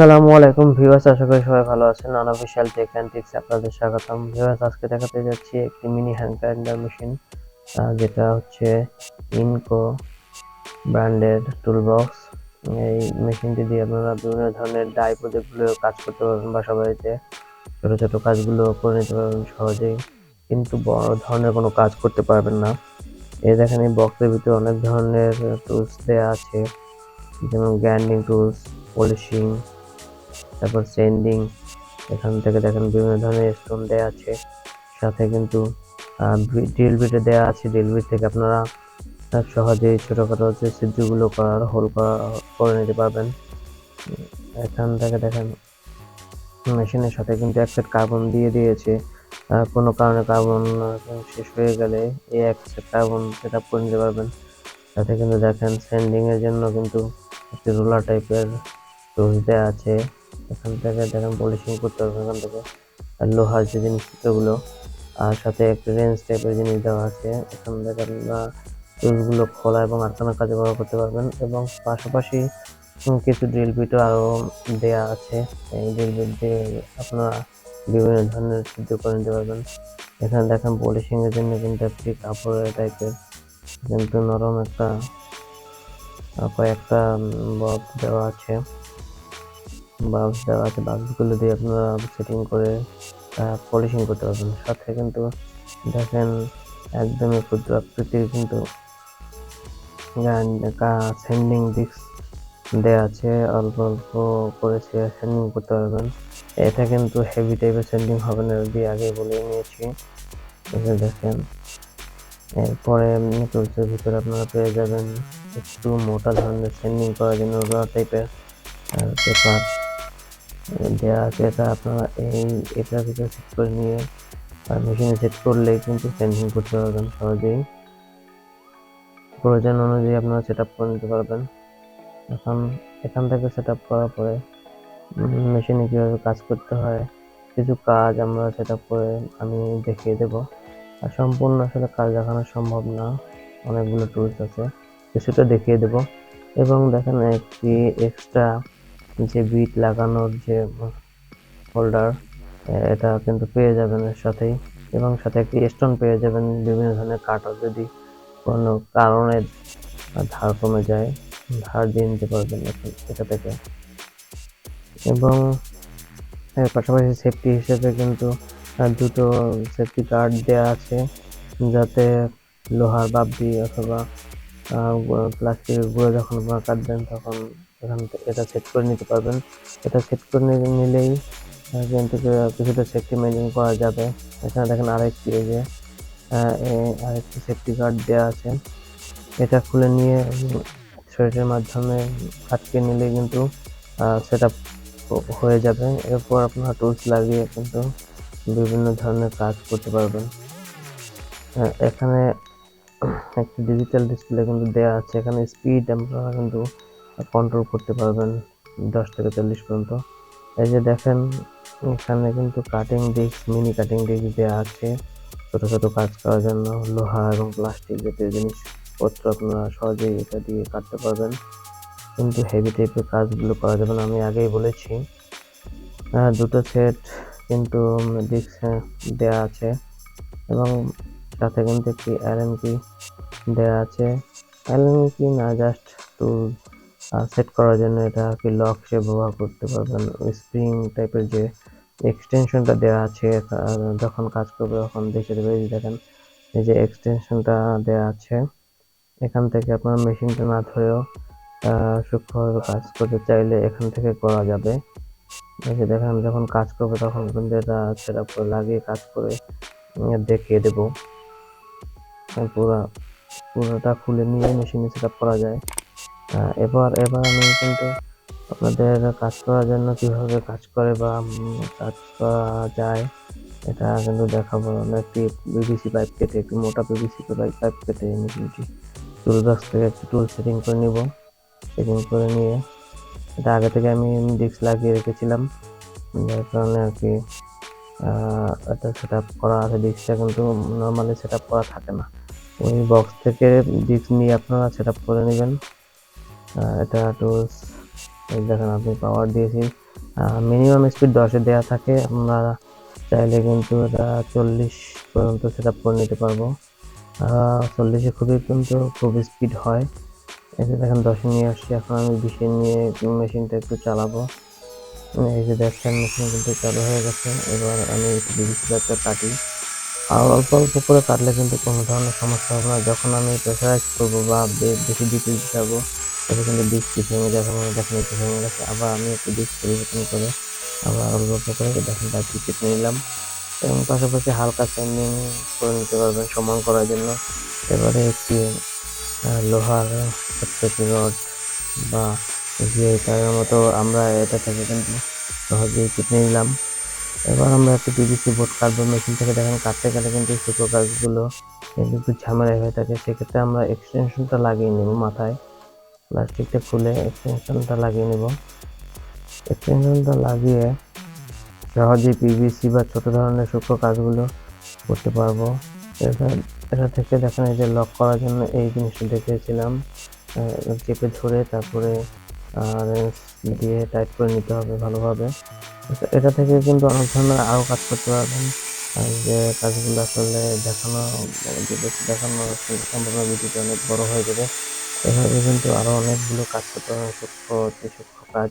আসসালামু আলাইকুম ভিউয়ার্স, আশা করি সবাই ভালো আছেন। অনঅফিসিয়াল টেক অ্যান্ড টিপস আপনাদের স্বাগতম। ভিউয়ার্স, আজকে দেখাতে যাচ্ছি একটি মিনি হ্যান্ড গ্রাইন্ডার মেশিন যেটা হচ্ছে ইনকো ব্র্যান্ডের টুলবক্স এই মেশিনটি দিয়ে আপনারা বিভিন্ন ধরনের ডাই প্রজেক্টগুলো কাজ করতে পারবেন বাসা বাড়িতে। ছোটো ছোটো কাজগুলো করে নিতে পারবেন সহজেই, কিন্তু বড় ধরনের কোনো কাজ করতে পারবেন না। এই দেখেন, এই বক্সের ভিতরে অনেক ধরনের টুলস দেওয়া আছে, যেমন গ্রাইন্ডিং টুলস পলিশিং তারপর সেন্ডিং এখান থেকে দেখেন বিভিন্ন ধরনের স্টোন দেওয়া আছে। সাথে কিন্তু ড্রিল বিটে দেওয়া আছে। ড্রিল বিট থেকে আপনারা সহজেই ছোটোখাটো যে ছিদ্রগুলো করার হোল করা, করে নিতে পারবেন। এখান থেকে দেখেন মেশিনের সাথে কিন্তু এক সেট কার্বন দিয়ে দিয়েছে। কোনো কারণে কার্বন শেষ হয়ে গেলে এই এক সেট কার্বন সেট আপ করে নিতে পারবেন। সাথে কিন্তু দেখেন সেন্ডিং এর জন্য কিন্তু একটি রোলার টাইপের টুলস দেওয়া আছে। এখান থেকে দেখেন পলিশিং করতে হবে এখান থেকে। আর লোহার যে জিনিসগুলো আর সাথে একটা রেঞ্জ টাইপের জিনিস দেওয়া আছে। এখান থেকে আপনারা টুলসগুলো খোলা এবং আটকানোর কাজে ব্যবহার করতে পারবেন এবং পাশাপাশি কিছু ড্রিল বিটও আরও দেয়া আছে। এই ড্রিল বিট দিয়ে আপনারা বিভিন্ন ধরনের সিদ্ধ করে নিতে পারবেন। এখানে দেখেন পলিশিং এর জন্য কিন্তু একটি কাপড়ের টাইপের কিন্তু নরম একটা কয়েকটা বক্স দেওয়া আছে। বাল্ব দেওয়া আছে বাল্বগুলো দিয়ে আপনারা সেটিং করে পলিশিং করতে পারবেন। সাথে কিন্তু দেখেন একদমই ক্ষুদ্র আকৃতির কিন্তু সেন্ডিং ডিস্ক দেওয়া আছে। অল্প অল্প করে সেন্ডিং করতে পারবেন। এটা কিন্তু হেভি টাইপের সেন্ডিং হবে না দিয়ে আগে বলে নিয়েছি। দেখেন, এরপরে টুলসের ভিতরে আপনারা পেয়ে যাবেন একটু মোটা ধরনের সেন্ডিং করার জন্য টাইপের পেপার দেওয়া আছে, এটা আপনারা এই এটার ভিতরে সেট করে নিয়ে মেশিনে সেট করলেই কিন্তু সেন্ডিং করতে পারবেন সহজেই। প্রয়োজন অনুযায়ী আপনারা সেট আপ করে নিতে পারবেন। এখন এখান থেকে সেট আপ করার পরে মেশিনে কীভাবে কাজ করতে হয়, কিছু কাজ আমরা সেট আপ করে আমি দেখিয়ে দেব। আর সম্পূর্ণ আসলে কাজ দেখানো সম্ভব না, অনেকগুলো টুলস আছে, কিছুটা দেখিয়ে দেব। এবং দেখেন একটি এক্সট্রা যে বিট লাগানোর যে হোল্ডার এটা কিন্তু পেয়ে যাবেন এর সাথেই। এবং সাথে একটি স্টোন পেয়ে যাবেন, বিভিন্ন ধরনের কাটার যদি কোনো কারণে ধার কমে যায়, ধার দিয়ে নিতে পারবেন এটা থেকে। এবং এর পাশাপাশি সেফটি হিসেবে কিন্তু দুটো সেফটি গার্ড দেওয়া আছে, যাতে লোহার বাবরি অথবা প্লাস্টিকের গুঁড়ো যখন কাটবেন তখন এখান এটা সেট করে নিতে পারবেন। এটা সেট করে নিলেই এখান থেকে কিছুটা সেফটি মেনটেন করা যাবে। এখানে দেখেন আরেকটি এই যে আরেকটি সেফটি গার্ড দেওয়া আছে। এটা খুলে নিয়ে শরীরের মাধ্যমে আটকে নিলে কিন্তু সেট হয়ে যাবে। এরপর আপনার টুলস লাগিয়ে কিন্তু বিভিন্ন ধরনের কাজ করতে পারবেন। এখানে একটি ডিজিটাল ডিসপ্লে কিন্তু দেওয়া আছে। এখানে স্পিড আপনারা কিন্তু কন্ট্রোল করতে পারবেন দশ থেকে চল্লিশ পর্যন্ত। এই যে দেখেন, এখানে কিন্তু cutting disc mini cutting disc দেওয়া আছে। ছোট ছোট কাজ করার জন্য লোহা এবং প্লাস্টিক জাতীয় জিনিসপত্র আপনারা সহজেই এটা দিয়ে কাটতে পারবেন। কিন্তু হেভি টাইপের কাজগুলো করা যাবে না, আমি আগেই বলেছি। দুটো সেট কিন্তু ডিস্ক দেওয়া আছে এবং সাথে কিন্তু একটি অ্যালেন কি দেওয়া আছে। অ্যালেন কি না জাস্ট টুল সেট করার জন্য এটা কি লক হিসেবে ব্যবহার করতে পারবেন। স্প্রিং টাইপের যে এক্সটেনশনটা দেওয়া আছে যখন কাজ করবে তখন দেখে দেবে। দেখেন, এই যে এক্সটেনশনটা দেওয়া আছে, এখান থেকে আপনার মেশিনটা না ধরেও সূক্ষ্মভাবে কাজ করতে চাইলে এখান থেকে করা যাবে। দেখে দেখেন, যখন কাজ করবে তখন কিন্তু এটা সেট আপ করে লাগিয়ে কাজ করে দেখিয়ে দেবো। পুরো, পুরোটা খুলে নিয়ে মেশিনে সেট আপ করা যায়। এবার এবার আমি কিন্তু আপনাদের কাজ করার জন্য কীভাবে কাজ করে বা কাজ করা যায়, এটা কিন্তু দেখাবো। আমরা একটি পিভিসি পাইপ কেটে, একটি মোটা পিভিসি পাইপ পাইপ কেটে মেশিনটি টুল বক্স থেকে একটি টুল সেটিং করে নিব। সেটিং করে নিয়ে এটা আগে থেকে আমি ডিস্ক লাগিয়ে রেখেছিলাম। যার কারণে আর কি এটা সেট আপ করা আছে। ডিস্কটা কিন্তু নর্মালি সেট আপ করা থাকে না। ওই বক্স থেকে ডিস্ক নিয়ে আপনারা সেট আপ করে নেবেন। এটা টুলস দেখেন আপনি পাওয়ার দিয়েছি মিনিমাম স্পিড দশে দেওয়া থাকে, আমরা চাইলে কিন্তু এটা চল্লিশ পর্যন্ত সেট আপ করে নিতে পারব। চল্লিশে খুবই কিন্তু খুব স্পিড হয়। যে দেখেন দশে নিয়ে আসছি, এখন আমি বিশে নিয়ে মেশিনটা একটু চালাবো। এই যে দেখছেন মেশিন কিন্তু চালু হয়ে গেছে, এবার আমি একটু বিবিসিটা কাটি। আর অল্প অল্প করে কাটলে কিন্তু কোনো ধরনের সমস্যা হবে না। যখন আমি প্রেশারাইজ করব বা বেশি দিতে যাব তখন কিন্তু ডিস্কটি ভেঙে যাবে মানে দেখেন একটু ভেঙে গেছে। আবার আমি একটু ডিস্ক পরিবর্তন করে আবার অল্প অল্প করে দেখেন তার টিকিট নিলাম। এবং পাশাপাশি হালকা সেন্ডিং করে নিতে পারবেন সমান করার জন্য। এবারে একটি লোহার প্রত্যেকটি রড বা যে তারের মতো আমরা এটা থেকে কিন্তু সহজেই কেটে নিলাম। এবার আমরা একটু পিভিসি বোর্ড কাটবো মেশিন থেকে দেখেন কাটতে গেলে কিন্তু শুকো কাজগুলো কিন্তু একটু ঝামেলা হয়ে থাকে। সেক্ষেত্রে আমরা এক্সটেনশনটা লাগিয়ে নেব মাথায়। প্লাস্টিকটা খুলে এক্সটেনশনটা লাগিয়ে নেব। এক্সটেনশনটা লাগিয়ে সহজেই পিভিসি বা ছোট ধরনের সূক্ষ্ম কাজগুলো করতে পারব। এটা এটা থেকে দেখেন এই যে লক করার জন্য এই জিনিসটা দেখিয়েছিলাম। আহ, চেপে ধরে তারপরে রেঞ্জ দিয়ে টাইট করে নিতে হবে ভালোভাবে। এটা থেকে কিন্তু অনেক ধরনের আরও কাজ করতে পারবেন। যে কাজগুলো আসলে দেখানো যে দেখানো সম্পূর্ণ ভিডিওটা অনেক বড় হয়ে যাবে। এভাবে কিন্তু আরও অনেকগুলো কাজ করতে হবে সূক্ষ্ম অতি সূক্ষ্ম কাজ।